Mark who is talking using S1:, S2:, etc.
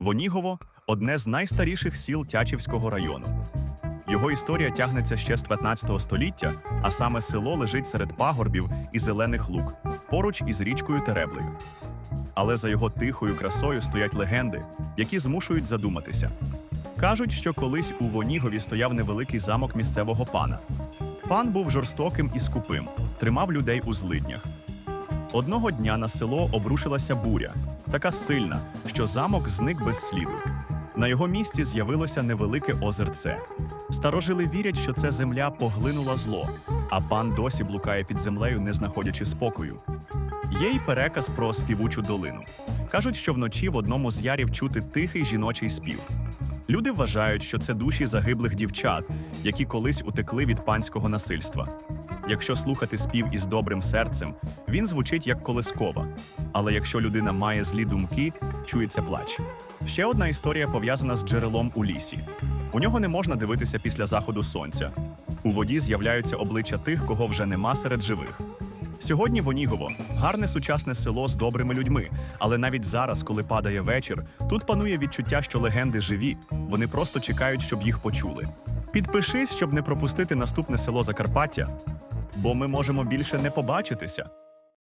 S1: Вонігово одне з найстаріших сіл Тячівського району. Його історія тягнеться ще з 15 століття, а саме село лежить серед пагорбів і зелених луг, поруч із річкою Тереблею. Але за його тихою красою стоять легенди, які змушують задуматися. Кажуть, що колись у Вонігові стояв невеликий замок місцевого пана. Пан був жорстоким і скупим, тримав людей у злиднях. Одного дня на село обрушилася буря, така сильна, що замок зник без сліду. На його місці з'явилося невелике озерце. Старожили вірять, що це земля поглинула зло, а пан досі блукає під землею, не знаходячи спокою. Є й переказ про співучу долину. Кажуть, що вночі в одному з ярів чути тихий жіночий спів. Люди вважають, що це душі загиблих дівчат, які колись утекли від панського насильства. Якщо слухати спів із добрим серцем, він звучить як колискова. Але якщо людина має злі думки, чується плач. Ще одна історія пов'язана з джерелом у лісі. У нього не можна дивитися після заходу сонця. У воді з'являються обличчя тих, кого вже нема серед живих. Сьогодні Вонігово гарне сучасне село з добрими людьми, але навіть зараз, коли падає вечір, тут панує відчуття, що легенди живі. Вони просто чекають, щоб їх почули. Підпишись, щоб не пропустити наступне село Закарпаття, бо ми можемо більше не побачитися.